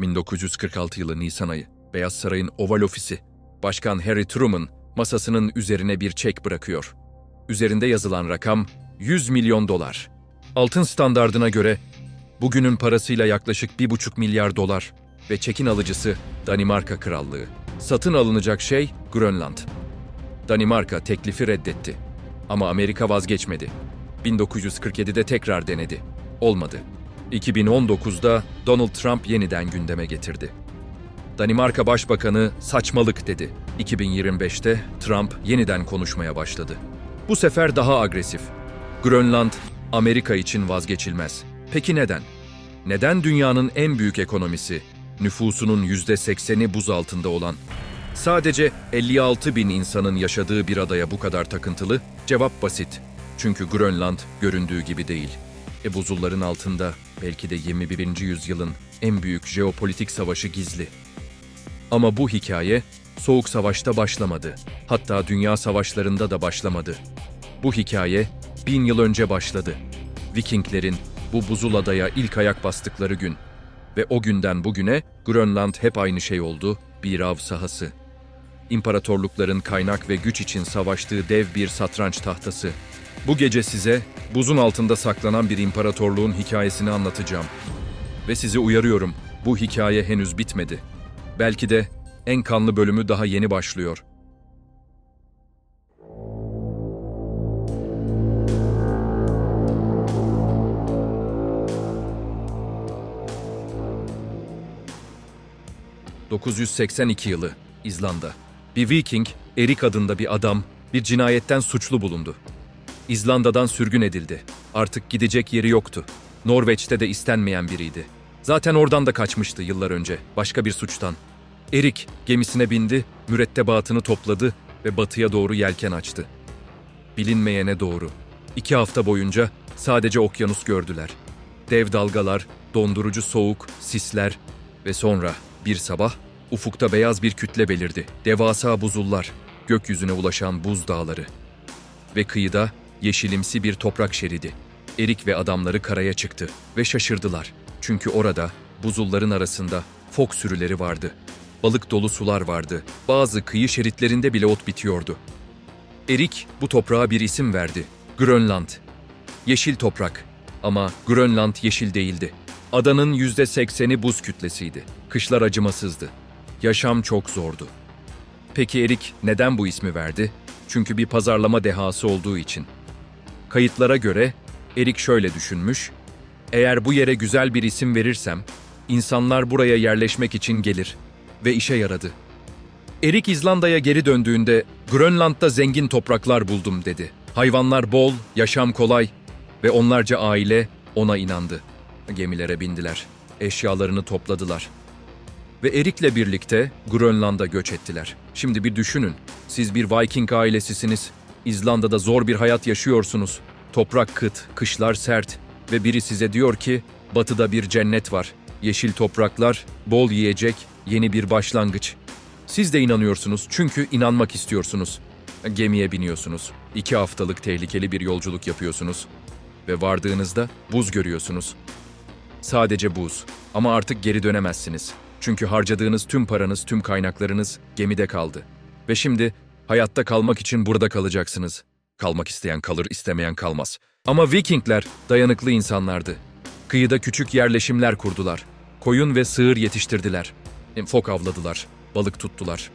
1946 yılı Nisan ayı. Beyaz Saray'ın Oval Ofisi. Başkan Harry Truman masasının üzerine bir çek bırakıyor. Üzerinde yazılan rakam 100 milyon dolar. Altın standardına göre bugünün parasıyla yaklaşık 1,5 milyar dolar ve çekin alıcısı Danimarka Krallığı. Satın alınacak şey Grönland. Danimarka teklifi reddetti. Ama Amerika vazgeçmedi. 1947'de tekrar denedi. Olmadı. 2019'da Donald Trump yeniden gündeme getirdi. Danimarka Başbakanı saçmalık dedi. 2025'te Trump yeniden konuşmaya başladı. Bu sefer daha agresif. Grönland Amerika için vazgeçilmez. Peki neden? Neden dünyanın en büyük ekonomisi, nüfusunun %80'i buz altında olan, sadece 56 bin insanın yaşadığı bir adaya bu kadar takıntılı? Cevap basit. Çünkü Grönland göründüğü gibi değil. E buzulların altında belki de 21. yüzyılın en büyük jeopolitik savaşı gizli. Ama bu hikaye Soğuk Savaş'ta başlamadı. Hatta dünya savaşlarında da başlamadı. Bu hikaye bin yıl önce başladı. Vikinglerin bu buzul adaya ilk ayak bastıkları gün. Ve o günden bugüne Grönland hep aynı şey oldu, bir av sahası. İmparatorlukların kaynak ve güç için savaştığı dev bir satranç tahtası. Bu gece size buzun altında saklanan bir imparatorluğun hikayesini anlatacağım. Ve sizi uyarıyorum, bu hikaye henüz bitmedi. Belki de en kanlı bölümü daha yeni başlıyor. ...982 yılı, İzlanda. Bir Viking, Erik adında bir adam, bir cinayetten suçlu bulundu. İzlanda'dan sürgün edildi. Artık gidecek yeri yoktu. Norveç'te de istenmeyen biriydi. Zaten oradan da kaçmıştı yıllar önce, başka bir suçtan. Erik gemisine bindi, mürettebatını topladı ve batıya doğru yelken açtı. Bilinmeyene doğru. İki hafta boyunca sadece okyanus gördüler. Dev dalgalar, dondurucu soğuk, sisler ve sonra bir sabah ufukta beyaz bir kütle belirdi. Devasa buzullar, gökyüzüne ulaşan buz dağları ve kıyıda yeşilimsi bir toprak şeridi. Erik ve adamları karaya çıktı ve şaşırdılar. Çünkü orada buzulların arasında fok sürüleri vardı. Balık dolu sular vardı. Bazı kıyı şeritlerinde bile ot bitiyordu. Erik bu toprağa bir isim verdi. Grönland. Yeşil toprak. Ama Grönland yeşil değildi. Adanın yüzde sekseni buz kütlesiydi. Kışlar acımasızdı. Yaşam çok zordu. Peki Erik neden bu ismi verdi? Çünkü bir pazarlama dehası olduğu için. Kayıtlara göre Erik şöyle düşünmüş. Eğer bu yere güzel bir isim verirsem, insanlar buraya yerleşmek için gelir ve işe yaradı. Erik İzlanda'ya geri döndüğünde Grönland'da zengin topraklar buldum dedi. Hayvanlar bol, yaşam kolay ve onlarca aile ona inandı. Gemilere bindiler, eşyalarını topladılar. Ve Erik'le birlikte Grönland'a göç ettiler. Şimdi bir düşünün, siz bir Viking ailesisiniz. İzlanda'da zor bir hayat yaşıyorsunuz. Toprak kıt, kışlar sert ve biri size diyor ki batıda bir cennet var. Yeşil topraklar, bol yiyecek, yeni bir başlangıç. Siz de inanıyorsunuz çünkü inanmak istiyorsunuz. Gemiye biniyorsunuz. İki haftalık tehlikeli bir yolculuk yapıyorsunuz. Ve vardığınızda buz görüyorsunuz. Sadece buz. Ama artık geri dönemezsiniz. Çünkü harcadığınız tüm paranız, tüm kaynaklarınız gemide kaldı. Ve şimdi hayatta kalmak için burada kalacaksınız. Kalmak isteyen kalır, istemeyen kalmaz. Ama Vikingler dayanıklı insanlardı. Kıyıda küçük yerleşimler kurdular. Koyun ve sığır yetiştirdiler. Fok avladılar, balık tuttular.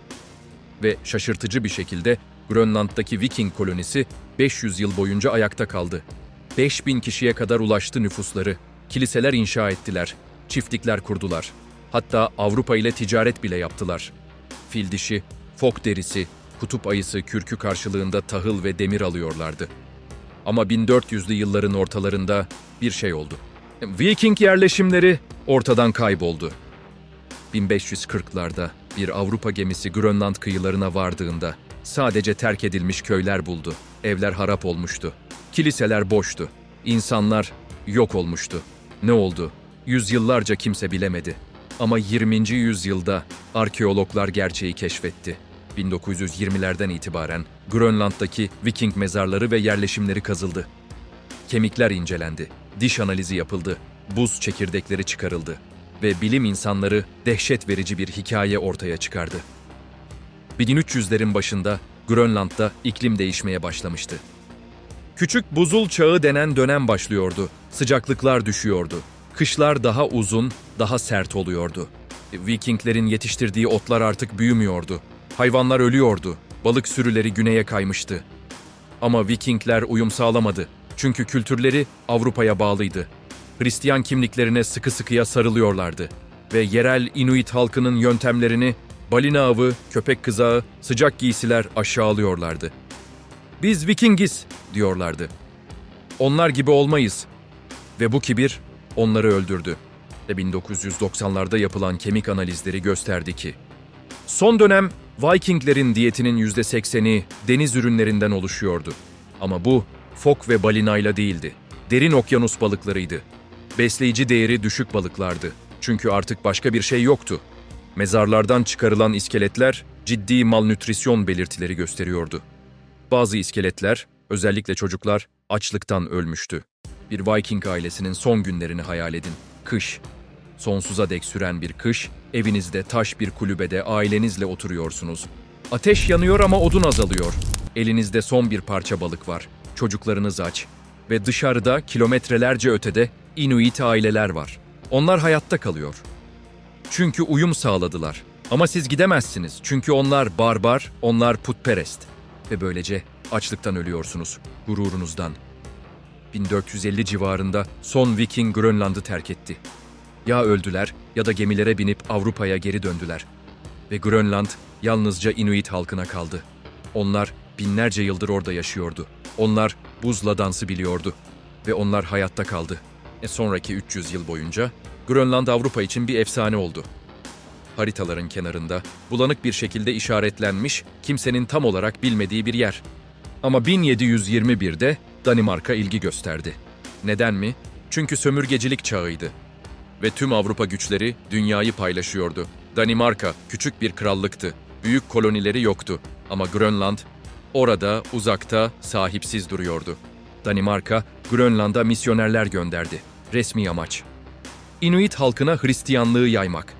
Ve şaşırtıcı bir şekilde Grönland'daki Viking kolonisi 500 yıl boyunca ayakta kaldı. 5000 kişiye kadar ulaştı nüfusları. Kiliseler inşa ettiler, çiftlikler kurdular. Hatta Avrupa ile ticaret bile yaptılar. Fil dişi, fok derisi, kutup ayısı kürkü karşılığında tahıl ve demir alıyorlardı. Ama 1400'lü yılların ortalarında bir şey oldu. Viking yerleşimleri ortadan kayboldu. 1540'larda bir Avrupa gemisi Grönland kıyılarına vardığında sadece terk edilmiş köyler buldu. Evler harap olmuştu. Kiliseler boştu. İnsanlar yok olmuştu. Ne oldu? Yüzyıllarca kimse bilemedi. Ama 20. yüzyılda arkeologlar gerçeği keşfetti. 1920'lerden itibaren Grönland'daki Viking mezarları ve yerleşimleri kazıldı. Kemikler incelendi, diş analizi yapıldı, buz çekirdekleri çıkarıldı. ve bilim insanları dehşet verici bir hikaye ortaya çıkardı. 1300'lerin başında Grönland'da iklim değişmeye başlamıştı. Küçük buzul çağı denen dönem başlıyordu. Sıcaklıklar düşüyordu. Kışlar daha uzun, daha sert oluyordu. Vikinglerin yetiştirdiği otlar artık büyümüyordu. Hayvanlar ölüyordu. Balık sürüleri güneye kaymıştı. Ama Vikingler uyum sağlamadı. Çünkü kültürleri Avrupa'ya bağlıydı. Hristiyan kimliklerine sıkı sıkıya sarılıyorlardı. Ve yerel Inuit halkının yöntemlerini balina avı, köpek kızağı, sıcak giysiler aşağılıyorlardı. Biz Vikingiz diyorlardı. Onlar gibi olmayız. Ve bu kibir onları öldürdü. Ve 1990'larda yapılan kemik analizleri gösterdi ki son dönem Vikinglerin diyetinin %80'i deniz ürünlerinden oluşuyordu. Ama bu fok ve balinayla değildi. Derin okyanus balıklarıydı. Besleyici değeri düşük balıklardı. Çünkü artık başka bir şey yoktu. Mezarlardan çıkarılan iskeletler ciddi malnütrisyon belirtileri gösteriyordu. Bazı iskeletler, özellikle çocuklar, açlıktan ölmüştü. Bir Viking ailesinin son günlerini hayal edin. Kış. Sonsuza dek süren bir kış, evinizde taş bir kulübede ailenizle oturuyorsunuz. Ateş yanıyor ama odun azalıyor. Elinizde son bir parça balık var. Çocuklarınız aç. Ve dışarıda kilometrelerce ötede Inuit aileler var. Onlar hayatta kalıyor. Çünkü uyum sağladılar. Ama siz gidemezsiniz. Çünkü onlar barbar, onlar putperest. Ve böylece açlıktan ölüyorsunuz, gururunuzdan. 1450 civarında son Viking Grönland'ı terk etti. Ya öldüler ya da gemilere binip Avrupa'ya geri döndüler. Ve Grönland yalnızca Inuit halkına kaldı. Onlar binlerce yıldır orada yaşıyordu. Onlar buzla dansı biliyordu. Ve onlar hayatta kaldı. E sonraki 300 yıl boyunca Grönland Avrupa için bir efsane oldu. Haritaların kenarında bulanık bir şekilde işaretlenmiş, kimsenin tam olarak bilmediği bir yer. Ama 1721'de Danimarka ilgi gösterdi. Neden mi? Çünkü sömürgecilik çağıydı. Ve tüm Avrupa güçleri dünyayı paylaşıyordu. Danimarka küçük bir krallıktı. Büyük kolonileri yoktu. Ama Grönland orada, uzakta, sahipsiz duruyordu. Danimarka, Grönland'a misyonerler gönderdi. Resmi amaç. Inuit halkına Hristiyanlığı yaymak.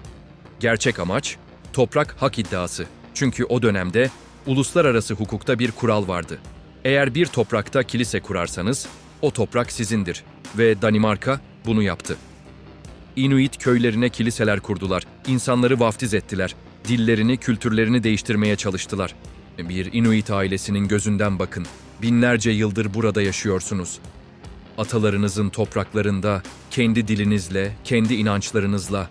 Gerçek amaç toprak hak iddiası. Çünkü o dönemde uluslararası hukukta bir kural vardı. Eğer bir toprakta kilise kurarsanız o toprak sizindir ve Danimarka bunu yaptı. Inuit köylerine kiliseler kurdular, insanları vaftiz ettiler, dillerini, kültürlerini değiştirmeye çalıştılar. Bir Inuit ailesinin gözünden bakın. Binlerce yıldır burada yaşıyorsunuz. Atalarınızın topraklarında, kendi dilinizle, kendi inançlarınızla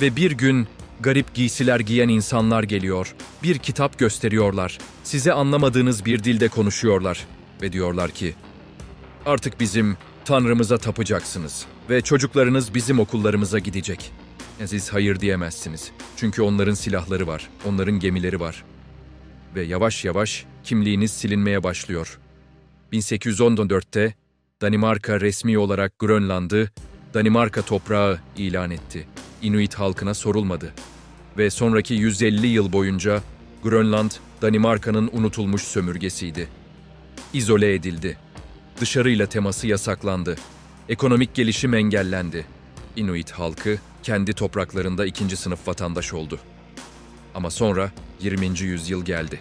ve bir gün garip giysiler giyen insanlar geliyor. Bir kitap gösteriyorlar. Size anlamadığınız bir dilde konuşuyorlar ve diyorlar ki: "Artık bizim Tanrımıza tapacaksınız ve çocuklarınız bizim okullarımıza gidecek." Siz hayır diyemezsiniz. Çünkü onların silahları var, onların gemileri var. Ve yavaş yavaş kimliğiniz silinmeye başlıyor. 1814'te Danimarka resmi olarak Grönland'ı Danimarka toprağı ilan etti. Inuit halkına sorulmadı. Ve sonraki 150 yıl boyunca Grönland, Danimarka'nın unutulmuş sömürgesiydi. İzole edildi. Dışarıyla teması yasaklandı. Ekonomik gelişim engellendi. Inuit halkı kendi topraklarında ikinci sınıf vatandaş oldu. Ama sonra 20. yüzyıl geldi.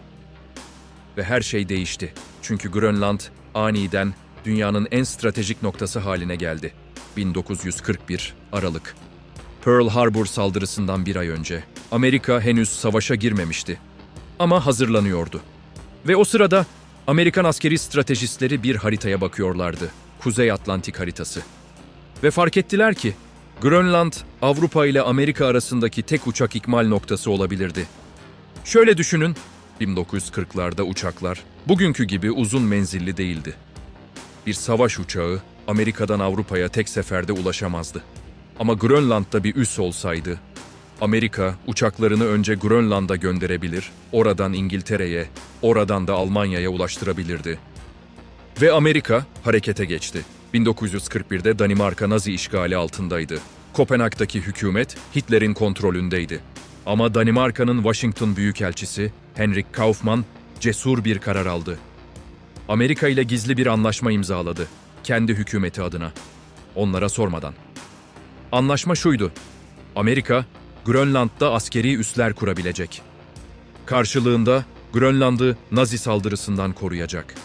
Ve her şey değişti. Çünkü Grönland aniden dünyanın en stratejik noktası haline geldi. 1941 Aralık. Pearl Harbor saldırısından bir ay önce Amerika henüz savaşa girmemişti. Ama hazırlanıyordu. Ve o sırada Amerikan askeri stratejistleri bir haritaya bakıyorlardı. Kuzey Atlantik haritası. Ve fark ettiler ki Grönland, Avrupa ile Amerika arasındaki tek uçak ikmal noktası olabilirdi. Şöyle düşünün, 1940'larda uçaklar bugünkü gibi uzun menzilli değildi. Bir savaş uçağı Amerika'dan Avrupa'ya tek seferde ulaşamazdı. Ama Grönland'da bir üs olsaydı, Amerika uçaklarını önce Grönland'a gönderebilir, oradan İngiltere'ye, oradan da Almanya'ya ulaştırabilirdi. Ve Amerika harekete geçti. 1941'de Danimarka Nazi işgali altındaydı. Kopenhag'daki hükümet Hitler'in kontrolündeydi. Ama Danimarka'nın Washington Büyükelçisi Henrik Kaufmann cesur bir karar aldı. Amerika ile gizli bir anlaşma imzaladı. Kendi hükümeti adına. Onlara sormadan. Anlaşma şuydu. Amerika, Grönland'da askeri üsler kurabilecek. Karşılığında Grönland'ı Nazi saldırısından koruyacak.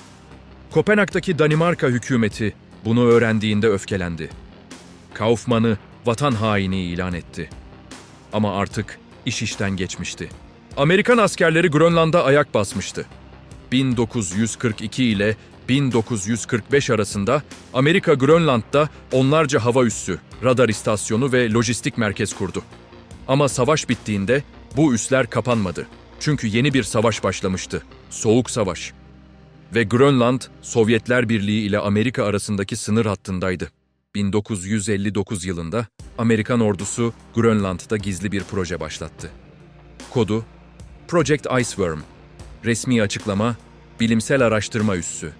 Kopenhag'daki Danimarka hükümeti bunu öğrendiğinde öfkelendi. Kaufmann'ı vatan haini ilan etti. Ama artık iş işten geçmişti. Amerikan askerleri Grönland'a ayak basmıştı. 1942 ile 1945 arasında Amerika Grönland'da onlarca hava üssü, radar istasyonu ve lojistik merkez kurdu. Ama savaş bittiğinde bu üsler kapanmadı. Çünkü yeni bir savaş başlamıştı. Soğuk Savaş. Ve Grönland, Sovyetler Birliği ile Amerika arasındaki sınır hattındaydı. 1959 yılında Amerikan ordusu Grönland'da gizli bir proje başlattı. Kodu Project Iceworm. Resmi açıklama Bilimsel Araştırma Üssü.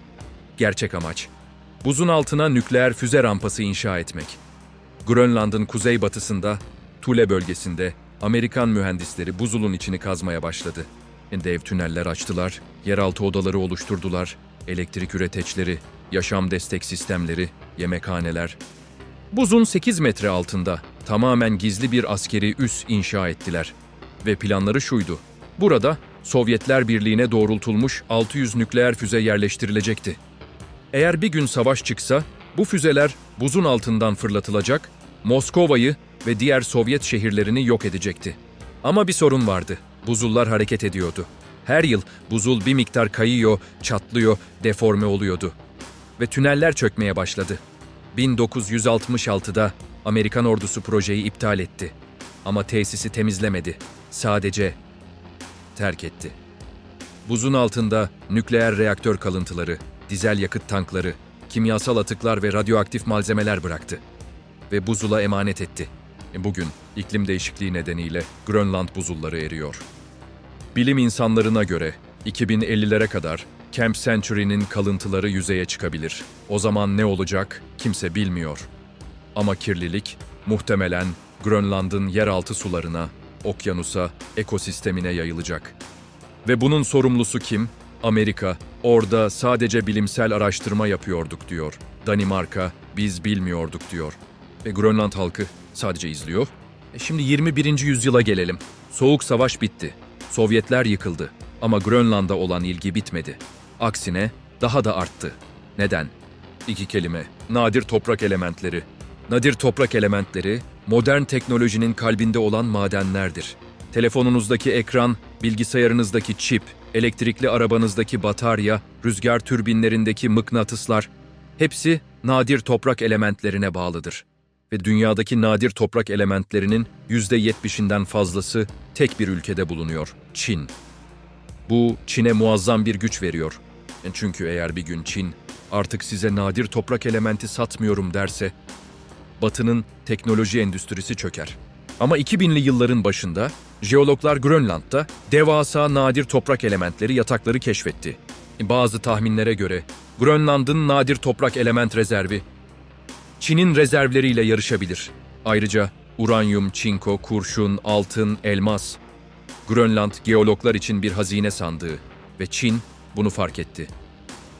Gerçek amaç Buzun altına nükleer füze rampası inşa etmek. Grönland'ın kuzeybatısında, Tule bölgesinde Amerikan mühendisleri buzulun içini kazmaya başladı. Dev tüneller açtılar, yeraltı odaları oluşturdular, elektrik üreteçleri, yaşam destek sistemleri, yemekhaneler. Buzun 8 metre altında tamamen gizli bir askeri üs inşa ettiler. Ve planları şuydu. Burada Sovyetler Birliği'ne doğrultulmuş 600 nükleer füze yerleştirilecekti. Eğer bir gün savaş çıksa, bu füzeler buzun altından fırlatılacak, Moskova'yı ve diğer Sovyet şehirlerini yok edecekti. Ama bir sorun vardı. Buzullar hareket ediyordu. Her yıl buzul bir miktar kayıyor, çatlıyor, deforme oluyordu. Ve tüneller çökmeye başladı. 1966'da Amerikan ordusu projeyi iptal etti. Ama tesisi temizlemedi. Sadece terk etti. Buzun altında nükleer reaktör kalıntıları, dizel yakıt tankları, kimyasal atıklar ve radyoaktif malzemeler bıraktı. Ve buzula emanet etti. Bugün iklim değişikliği nedeniyle Grönland buzulları eriyor. Bilim insanlarına göre 2050'lere kadar Camp Century'nin kalıntıları yüzeye çıkabilir. O zaman ne olacak kimse bilmiyor. Ama kirlilik muhtemelen Grönland'ın yeraltı sularına, okyanusa, ekosistemine yayılacak. Ve bunun sorumlusu kim? Amerika. Orada sadece bilimsel araştırma yapıyorduk diyor. Danimarka, biz bilmiyorduk diyor. Ve Grönland halkı sadece izliyor. E şimdi 21. yüzyıla gelelim. Soğuk savaş bitti. Sovyetler yıkıldı. Ama Grönland'a olan ilgi bitmedi. Aksine daha da arttı. Neden? İki kelime. Nadir toprak elementleri. Nadir toprak elementleri, modern teknolojinin kalbinde olan madenlerdir. Telefonunuzdaki ekran, bilgisayarınızdaki çip, elektrikli arabanızdaki batarya, rüzgar türbinlerindeki mıknatıslar, hepsi nadir toprak elementlerine bağlıdır. Ve dünyadaki nadir toprak elementlerinin %70'inden fazlası tek bir ülkede bulunuyor, Çin. Bu Çin'e muazzam bir güç veriyor. E Çünkü eğer bir gün Çin artık size nadir toprak elementi satmıyorum derse Batı'nın teknoloji endüstrisi çöker. Ama 2000'li yılların başında jeologlar Grönland'da devasa nadir toprak elementleri yatakları keşfetti. Bazı tahminlere göre Grönland'ın nadir toprak element rezervi Çin'in rezervleriyle yarışabilir. Ayrıca uranyum, çinko, kurşun, altın, elmas. Grönland geologlar için bir hazine sandığı ve Çin bunu fark etti.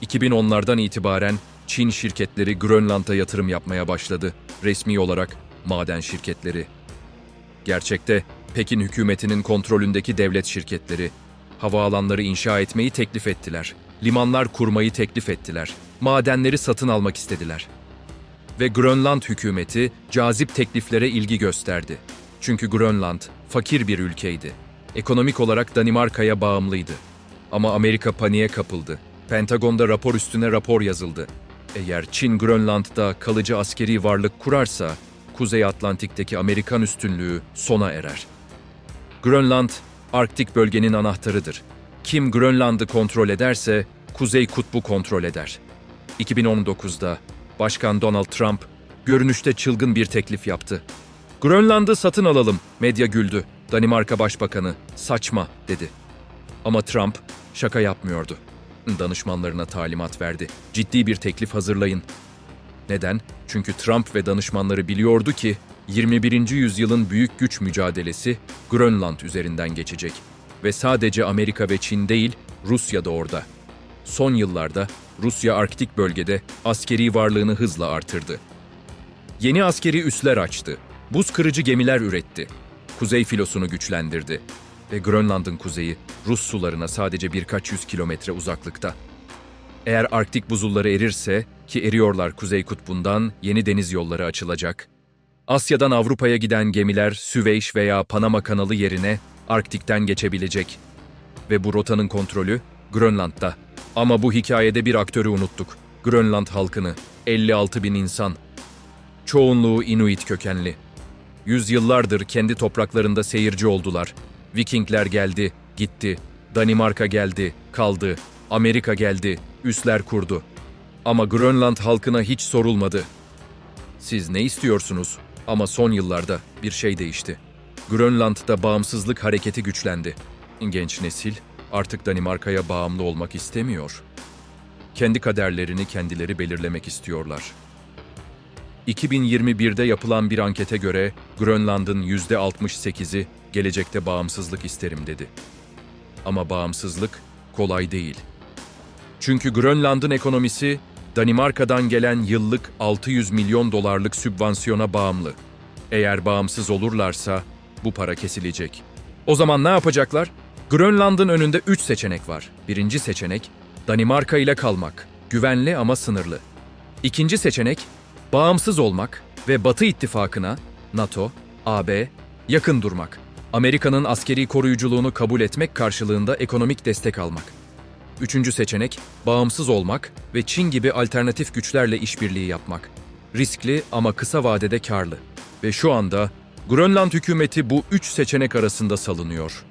2010'lardan itibaren Çin şirketleri Grönland'a yatırım yapmaya başladı. Resmi olarak maden şirketleri. Gerçekte Pekin hükümetinin kontrolündeki devlet şirketleri havaalanları inşa etmeyi teklif ettiler. Limanlar kurmayı teklif ettiler. Madenleri satın almak istediler. Ve Grönland hükümeti cazip tekliflere ilgi gösterdi. Çünkü Grönland fakir bir ülkeydi. Ekonomik olarak Danimarka'ya bağımlıydı. Ama Amerika paniğe kapıldı. Pentagon'da rapor üstüne rapor yazıldı. Eğer Çin Grönland'da kalıcı askeri varlık kurarsa, Kuzey Atlantik'teki Amerikan üstünlüğü sona erer. Grönland, Arktik bölgenin anahtarıdır. Kim Grönland'ı kontrol ederse, Kuzey Kutbu kontrol eder. 2019'da Başkan Donald Trump, görünüşte çılgın bir teklif yaptı. Grönland'ı satın alalım, medya güldü. Danimarka Başbakanı, saçma, dedi. Ama Trump şaka yapmıyordu. Danışmanlarına talimat verdi. Ciddi bir teklif hazırlayın. Neden? Çünkü Trump ve danışmanları biliyordu ki 21. yüzyılın büyük güç mücadelesi Grönland üzerinden geçecek ve sadece Amerika ve Çin değil, Rusya da orada. Son yıllarda Rusya Arktik bölgede askeri varlığını hızla artırdı. Yeni askeri üsler açtı. buz kırıcı gemiler üretti. Kuzey filosunu güçlendirdi ve Grönland'ın kuzeyi Rus sularına sadece birkaç yüz kilometre uzaklıkta. Eğer Arktik buzulları erirse ki eriyorlar Kuzey Kutbu'ndan yeni deniz yolları açılacak. Asya'dan Avrupa'ya giden gemiler Süveyş veya Panama kanalı yerine Arktik'ten geçebilecek. Ve bu rotanın kontrolü Grönland'da. Ama bu hikayede bir aktörü unuttuk. Grönland halkını. 56 bin insan. Çoğunluğu Inuit kökenli. Yüzyıllardır kendi topraklarında seyirci oldular. Vikingler geldi, gitti. Danimarka geldi, kaldı. Amerika geldi, üsler kurdu. Ama Grönland halkına hiç sorulmadı. Siz ne istiyorsunuz? Ama son yıllarda bir şey değişti. Grönland'da bağımsızlık hareketi güçlendi. Genç nesil artık Danimarka'ya bağımlı olmak istemiyor. Kendi kaderlerini kendileri belirlemek istiyorlar. 2021'de yapılan bir ankete göre Grönland'ın %68'i gelecekte bağımsızlık isterim dedi. Ama bağımsızlık kolay değil. Çünkü Grönland'ın ekonomisi Danimarka'dan gelen yıllık 600 milyon dolarlık sübvansiyona bağımlı. Eğer bağımsız olurlarsa bu para kesilecek. O zaman ne yapacaklar? Grönland'ın önünde 3 seçenek var. Birinci seçenek Danimarka ile kalmak, güvenli ama sınırlı. İkinci seçenek bağımsız olmak ve Batı ittifakına, NATO, AB yakın durmak. Amerika'nın askeri koruyuculuğunu kabul etmek karşılığında ekonomik destek almak. Üçüncü seçenek, bağımsız olmak ve Çin gibi alternatif güçlerle işbirliği yapmak. Riskli ama kısa vadede karlı. Ve şu anda Grönland hükümeti bu üç seçenek arasında salınıyor.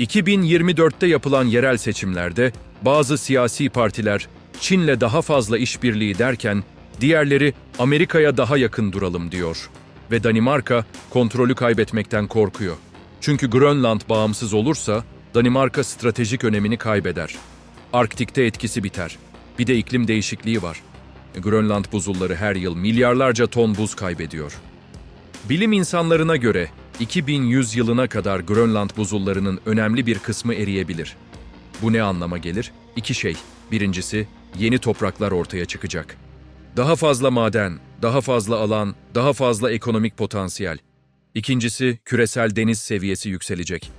2024'te yapılan yerel seçimlerde bazı siyasi partiler Çin'le daha fazla işbirliği derken diğerleri Amerika'ya daha yakın duralım diyor. Ve Danimarka kontrolü kaybetmekten korkuyor. Çünkü Grönland bağımsız olursa Danimarka stratejik önemini kaybeder. Arktik'te etkisi biter. Bir de iklim değişikliği var. Grönland buzulları her yıl milyarlarca ton buz kaybediyor. Bilim insanlarına göre 2100 yılına kadar Grönland buzullarının önemli bir kısmı eriyebilir. Bu ne anlama gelir? İki şey. Birincisi, yeni topraklar ortaya çıkacak. Daha fazla maden, daha fazla alan, daha fazla ekonomik potansiyel. İkincisi, küresel deniz seviyesi yükselecek.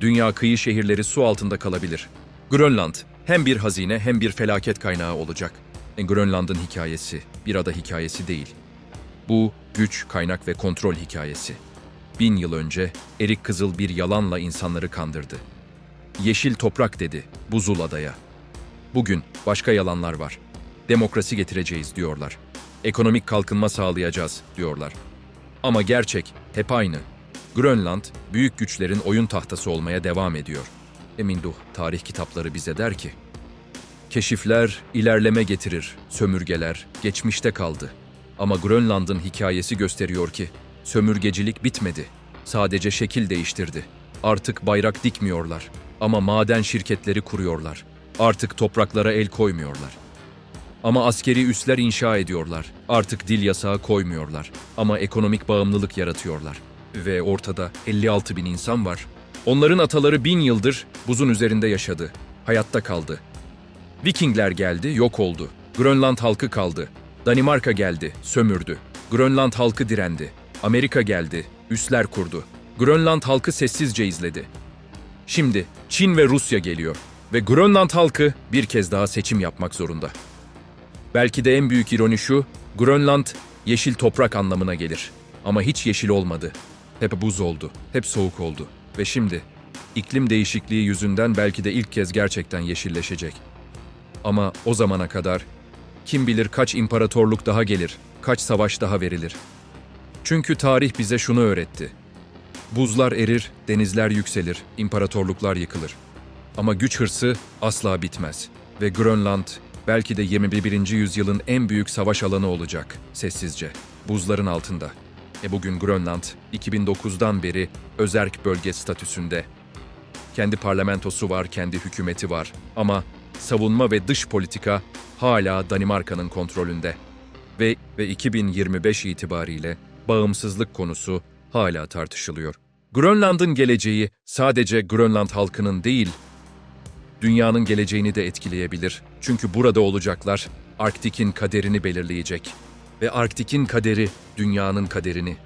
Dünya kıyı şehirleri su altında kalabilir. Grönland hem bir hazine hem bir felaket kaynağı olacak. E, Grönland'ın hikayesi bir ada hikayesi değil. Bu güç, kaynak ve kontrol hikayesi. Bin yıl önce Erik Kızıl bir yalanla insanları kandırdı. Yeşil toprak dedi buzul adaya. Bugün başka yalanlar var. Demokrasi getireceğiz diyorlar. Ekonomik kalkınma sağlayacağız diyorlar. Ama gerçek hep aynı. Grönland büyük güçlerin oyun tahtası olmaya devam ediyor. Eminduh tarih kitapları bize der ki, Keşifler ilerleme getirir, sömürgeler geçmişte kaldı. Ama Grönland'ın hikayesi gösteriyor ki sömürgecilik bitmedi. Sadece şekil değiştirdi. Artık bayrak dikmiyorlar ama maden şirketleri kuruyorlar. Artık topraklara el koymuyorlar. Ama askeri üsler inşa ediyorlar. Artık dil yasağı koymuyorlar. Ama ekonomik bağımlılık yaratıyorlar. Ve ortada 56 bin insan var. Onların ataları bin yıldır buzun üzerinde yaşadı. Hayatta kaldı. Vikingler geldi, yok oldu. Grönland halkı kaldı. Danimarka geldi, sömürdü. Grönland halkı direndi. Amerika geldi, üsler kurdu. Grönland halkı sessizce izledi. Şimdi Çin ve Rusya geliyor ve Grönland halkı bir kez daha seçim yapmak zorunda. Belki de en büyük ironi şu, Grönland yeşil toprak anlamına gelir. Ama hiç yeşil olmadı. Hep buz oldu, hep soğuk oldu. Ve şimdi iklim değişikliği yüzünden belki de ilk kez gerçekten yeşilleşecek. Ama o zamana kadar kim bilir kaç imparatorluk daha gelir, kaç savaş daha verilir. Çünkü tarih bize şunu öğretti. Buzlar erir, denizler yükselir, imparatorluklar yıkılır. Ama güç hırsı asla bitmez. Ve Grönland belki de 21. yüzyılın en büyük savaş alanı olacak, sessizce, buzların altında. E bugün Grönland, 2009'dan beri özerk bölge statüsünde. Kendi parlamentosu var, kendi hükümeti var ama savunma ve dış politika hala Danimarka'nın kontrolünde. Ve, ve 2025 itibariyle bağımsızlık konusu hala tartışılıyor. Grönland'ın geleceği sadece Grönland halkının değil, dünyanın geleceğini de etkileyebilir. Çünkü burada olacaklar Arktik'in kaderini belirleyecek. Ve Arktik'in kaderi dünyanın kaderini